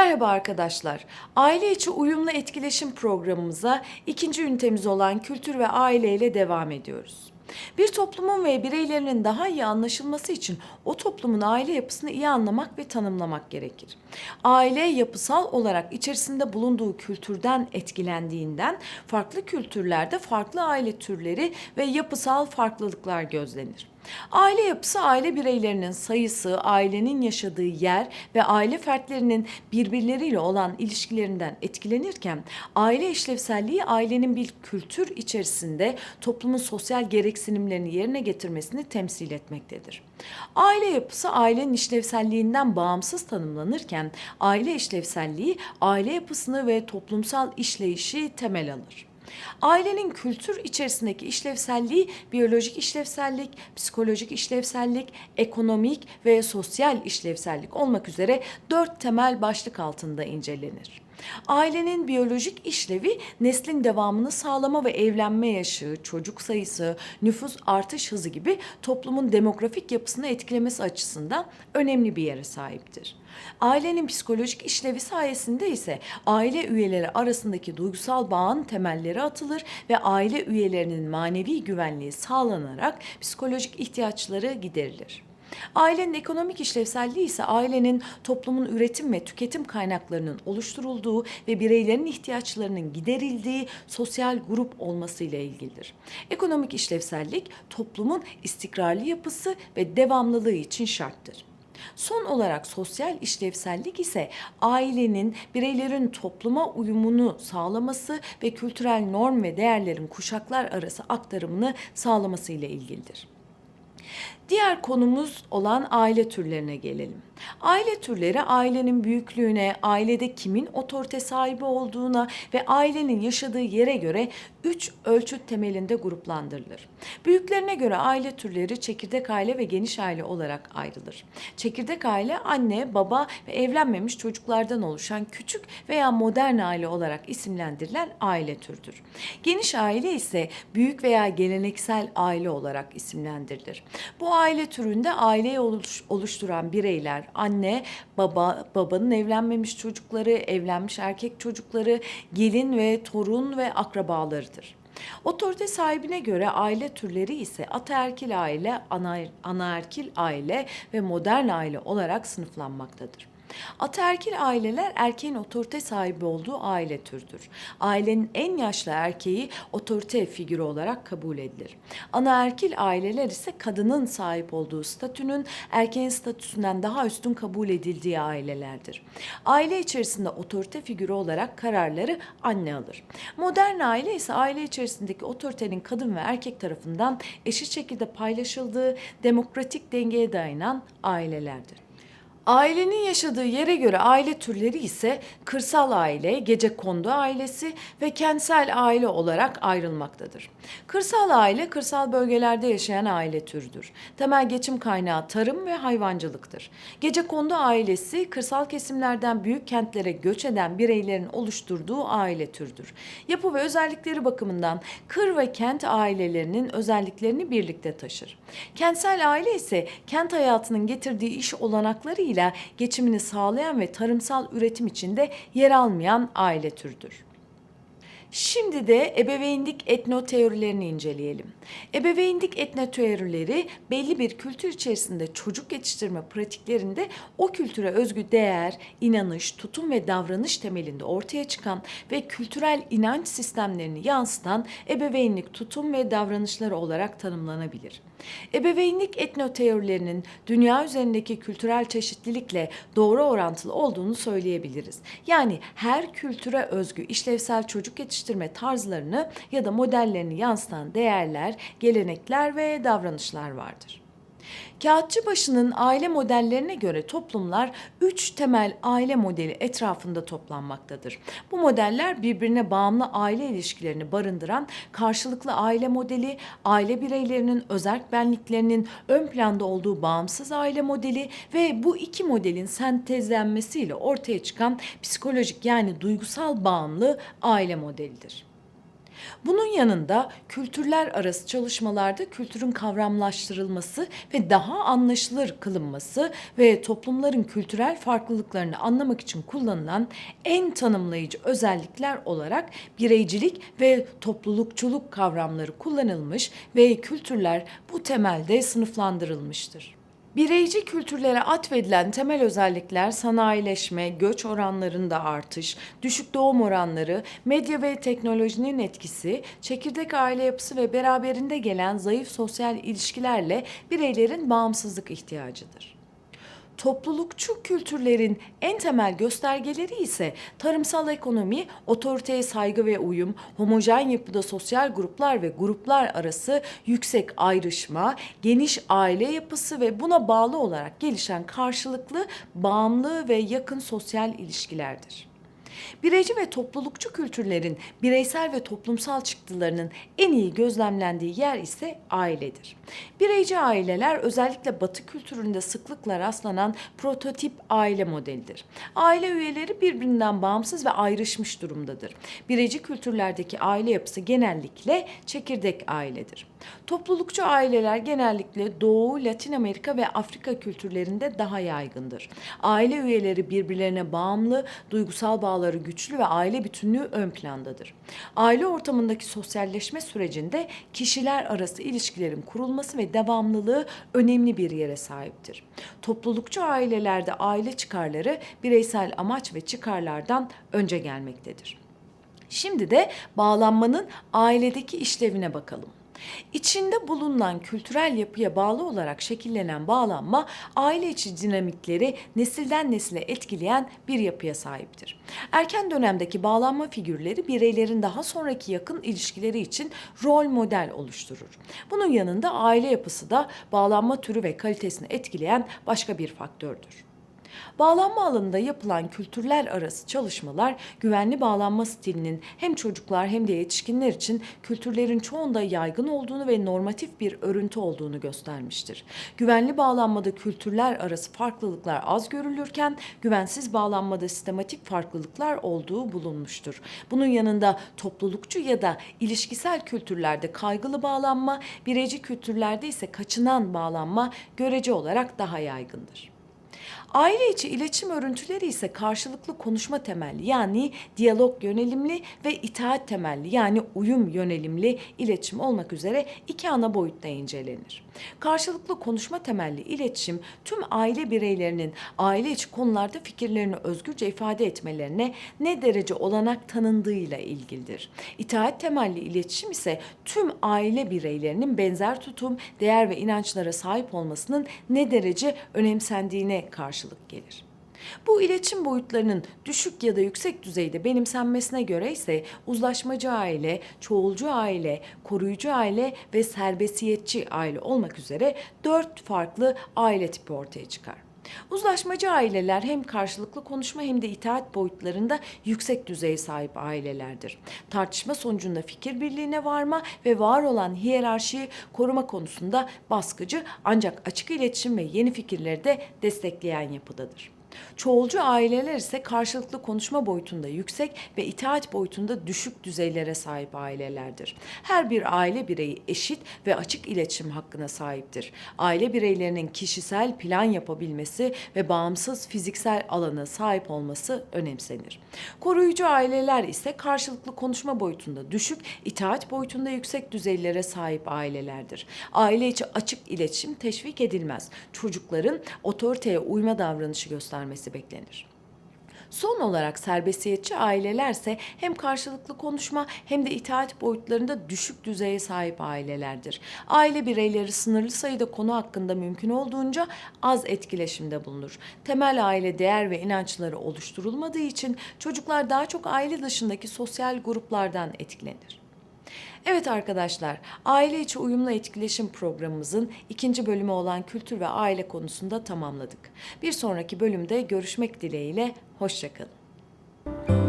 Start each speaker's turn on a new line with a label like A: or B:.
A: Merhaba arkadaşlar. Aile içi uyumlu etkileşim programımıza ikinci ünitemiz olan kültür ve aile ile devam ediyoruz. Bir toplumun ve bireylerinin daha iyi anlaşılması için o toplumun aile yapısını iyi anlamak ve tanımlamak gerekir. Aile yapısal olarak içerisinde bulunduğu kültürden etkilendiğinden farklı kültürlerde farklı aile türleri ve yapısal farklılıklar gözlenir. Aile yapısı aile bireylerinin sayısı, ailenin yaşadığı yer ve aile fertlerinin birbirleriyle olan ilişkilerinden etkilenirken aile işlevselliği ailenin bir kültür içerisinde toplumun sosyal gereksinimlerini yerine getirmesini temsil etmektedir. Aile yapısı ailenin işlevselliğinden bağımsız tanımlanırken aile işlevselliği aile yapısını ve toplumsal işleyişi temel alır. Ailenin kültür içerisindeki işlevselliği biyolojik işlevsellik, psikolojik işlevsellik, ekonomik ve sosyal işlevsellik olmak üzere dört temel başlık altında incelenir. Ailenin biyolojik işlevi neslin devamını sağlama ve evlenme yaşı, çocuk sayısı, nüfus artış hızı gibi toplumun demografik yapısını etkilemesi açısından önemli bir yere sahiptir. Ailenin psikolojik işlevi sayesinde ise aile üyeleri arasındaki duygusal bağın temelleri atılır ve aile üyelerinin manevi güvenliği sağlanarak psikolojik ihtiyaçları giderilir. Ailenin ekonomik işlevselliği ise ailenin toplumun üretim ve tüketim kaynaklarının oluşturulduğu ve bireylerin ihtiyaçlarının giderildiği sosyal grup olmasıyla ilgilidir. Ekonomik işlevsellik toplumun istikrarlı yapısı ve devamlılığı için şarttır. Son olarak sosyal işlevsellik ise ailenin bireylerin topluma uyumunu sağlaması ve kültürel norm ve değerlerin kuşaklar arası aktarımını sağlaması ile ilgilidir. Diğer konumuz olan aile türlerine gelelim. Aile türleri ailenin büyüklüğüne, ailede kimin otorite sahibi olduğuna ve ailenin yaşadığı yere göre üç ölçüt temelinde gruplandırılır. Büyüklerine göre aile türleri çekirdek aile ve geniş aile olarak ayrılır. Çekirdek aile anne, baba ve evlenmemiş çocuklardan oluşan küçük veya modern aile olarak isimlendirilen aile türüdür. Geniş aile ise büyük veya geleneksel aile olarak isimlendirilir. Bu aile türünde aileyi oluş- oluşturan bireyler anne, baba, babanın evlenmemiş çocukları, evlenmiş erkek çocukları, gelin ve torun ve akrabalarıdır. Otorite sahibine göre aile türleri ise ataerkil aile, ana, anaerkil aile ve modern aile olarak sınıflanmaktadır. Ataerkil aileler erkeğin otorite sahibi olduğu aile türüdür. Ailenin en yaşlı erkeği otorite figürü olarak kabul edilir. Anaerkil aileler ise kadının sahip olduğu statünün erkeğin statüsünden daha üstün kabul edildiği ailelerdir. Aile içerisinde otorite figürü olarak kararları anne alır. Modern aile ise aile içerisindeki otoritenin kadın ve erkek tarafından eşit şekilde paylaşıldığı demokratik dengeye dayanan ailelerdir. Ailenin yaşadığı yere göre aile türleri ise kırsal aile, gecekondu ailesi ve kentsel aile olarak ayrılmaktadır. Kırsal aile, kırsal bölgelerde yaşayan aile türüdür. Temel geçim kaynağı tarım ve hayvancılıktır. Gecekondu ailesi, kırsal kesimlerden büyük kentlere göç eden bireylerin oluşturduğu aile türüdür. Yapı ve özellikleri bakımından kır ve kent ailelerinin özelliklerini birlikte taşır. Kentsel aile ise kent hayatının getirdiği iş olanakları ile geçimini sağlayan ve tarımsal üretim içinde yer almayan aile türüdür. Şimdi de ebeveynlik etno teorilerini inceleyelim. Ebeveynlik etno belli bir kültür içerisinde çocuk yetiştirme pratiklerinde o kültüre özgü değer, inanış, tutum ve davranış temelinde ortaya çıkan ve kültürel inanç sistemlerini yansıtan ebeveynlik tutum ve davranışları olarak tanımlanabilir. Ebeveynlik etno teorilerinin dünya üzerindeki kültürel çeşitlilikle doğru orantılı olduğunu söyleyebiliriz. Yani her kültüre özgü işlevsel çocuk yetiştirme tarzlarını ya da modellerini yansıtan değerler, gelenekler ve davranışlar vardır. Kağıtçıbaşı'nın aile modellerine göre toplumlar üç temel aile modeli etrafında toplanmaktadır. Bu modeller birbirine bağımlı aile ilişkilerini barındıran karşılıklı aile modeli, aile bireylerinin özerk benliklerinin ön planda olduğu bağımsız aile modeli ve bu iki modelin sentezlenmesiyle ortaya çıkan psikolojik yani duygusal bağımlı aile modelidir. Bunun yanında kültürler arası çalışmalarda kültürün kavramlaştırılması ve daha anlaşılır kılınması ve toplumların kültürel farklılıklarını anlamak için kullanılan en tanımlayıcı özellikler olarak bireycilik ve toplulukçuluk kavramları kullanılmış ve kültürler bu temelde sınıflandırılmıştır. Bireyci kültürlere atfedilen temel özellikler sanayileşme, göç oranlarında artış, düşük doğum oranları, medya ve teknolojinin etkisi, çekirdek aile yapısı ve beraberinde gelen zayıf sosyal ilişkilerle bireylerin bağımsızlık ihtiyacıdır. Toplulukçu kültürlerin en temel göstergeleri ise tarımsal ekonomi, otoriteye saygı ve uyum, homojen yapıda sosyal gruplar ve gruplar arası yüksek ayrışma, geniş aile yapısı ve buna bağlı olarak gelişen karşılıklı, bağımlı ve yakın sosyal ilişkilerdir. Bireyci ve toplulukçu kültürlerin bireysel ve toplumsal çıktılarının en iyi gözlemlendiği yer ise ailedir. Bireyci aileler özellikle Batı kültüründe sıklıkla rastlanan prototip aile modelidir. Aile üyeleri birbirinden bağımsız ve ayrışmış durumdadır. Bireyci kültürlerdeki aile yapısı genellikle çekirdek ailedir. Toplulukçu aileler genellikle Doğu, Latin Amerika ve Afrika kültürlerinde daha yaygındır. Aile üyeleri birbirlerine bağımlı, duygusal bağları güçlü ve aile bütünlüğü ön plandadır. Aile ortamındaki sosyalleşme sürecinde kişiler arası ilişkilerin kurulması ve devamlılığı önemli bir yere sahiptir. Toplulukçu ailelerde aile çıkarları bireysel amaç ve çıkarlardan önce gelmektedir. Şimdi de bağlanmanın ailedeki işlevine bakalım. İçinde bulunan kültürel yapıya bağlı olarak şekillenen bağlanma aile içi dinamikleri nesilden nesile etkileyen bir yapıya sahiptir. Erken dönemdeki bağlanma figürleri bireylerin daha sonraki yakın ilişkileri için rol model oluşturur. Bunun yanında aile yapısı da bağlanma türü ve kalitesini etkileyen başka bir faktördür. Bağlanma alanında yapılan kültürler arası çalışmalar güvenli bağlanma stilinin hem çocuklar hem de yetişkinler için kültürlerin çoğunda yaygın olduğunu ve normatif bir örüntü olduğunu göstermiştir. Güvenli bağlanmada kültürler arası farklılıklar az görülürken güvensiz bağlanmada sistematik farklılıklar olduğu bulunmuştur. Bunun yanında toplulukçu ya da ilişkisel kültürlerde kaygılı bağlanma, bireyci kültürlerde ise kaçınan bağlanma görece olarak daha yaygındır. Aile içi iletişim örüntüleri ise karşılıklı konuşma temelli yani diyalog yönelimli ve itaat temelli yani uyum yönelimli iletişim olmak üzere iki ana boyutta incelenir. Karşılıklı konuşma temelli iletişim tüm aile bireylerinin aile içi konularda fikirlerini özgürce ifade etmelerine ne derece olanak tanındığıyla ilgilidir. İtaat temelli iletişim ise tüm aile bireylerinin benzer tutum, değer ve inançlara sahip olmasının ne derece önemsendiğine karşılık gelir. Bu iletişim boyutlarının düşük ya da yüksek düzeyde benimsenmesine göre ise uzlaşmacı aile, çoğulcu aile, koruyucu aile ve serbestiyetçi aile olmak üzere dört farklı aile tipi ortaya çıkar. Uzlaşmacı aileler hem karşılıklı konuşma hem de itaat boyutlarında yüksek düzeye sahip ailelerdir. Tartışma sonucunda fikir birliğine varma ve var olan hiyerarşiyi koruma konusunda baskıcı ancak açık iletişim ve yeni fikirleri de destekleyen yapıdadır. Çoğulcu aileler ise karşılıklı konuşma boyutunda yüksek ve itaat boyutunda düşük düzeylere sahip ailelerdir. Her bir aile bireyi eşit ve açık iletişim hakkına sahiptir. Aile bireylerinin kişisel plan yapabilmesi ve bağımsız fiziksel alana sahip olması önemsenir. Koruyucu aileler ise karşılıklı konuşma boyutunda düşük, itaat boyutunda yüksek düzeylere sahip ailelerdir. Aile içi açık iletişim teşvik edilmez. Çocukların otoriteye uyma davranışı göstermesi beklenir. Son olarak serbestiyetçi ailelerse hem karşılıklı konuşma hem de itaat boyutlarında düşük düzeye sahip ailelerdir. Aile bireyleri sınırlı sayıda konu hakkında mümkün olduğunca az etkileşimde bulunur. Temel aile değer ve inançları oluşturulmadığı için çocuklar daha çok aile dışındaki sosyal gruplardan etkilenir. Evet arkadaşlar, aile içi uyumlu etkileşim programımızın ikinci bölümü olan kültür ve aile konusunda tamamladık. Bir sonraki bölümde görüşmek dileğiyle, hoşçakalın.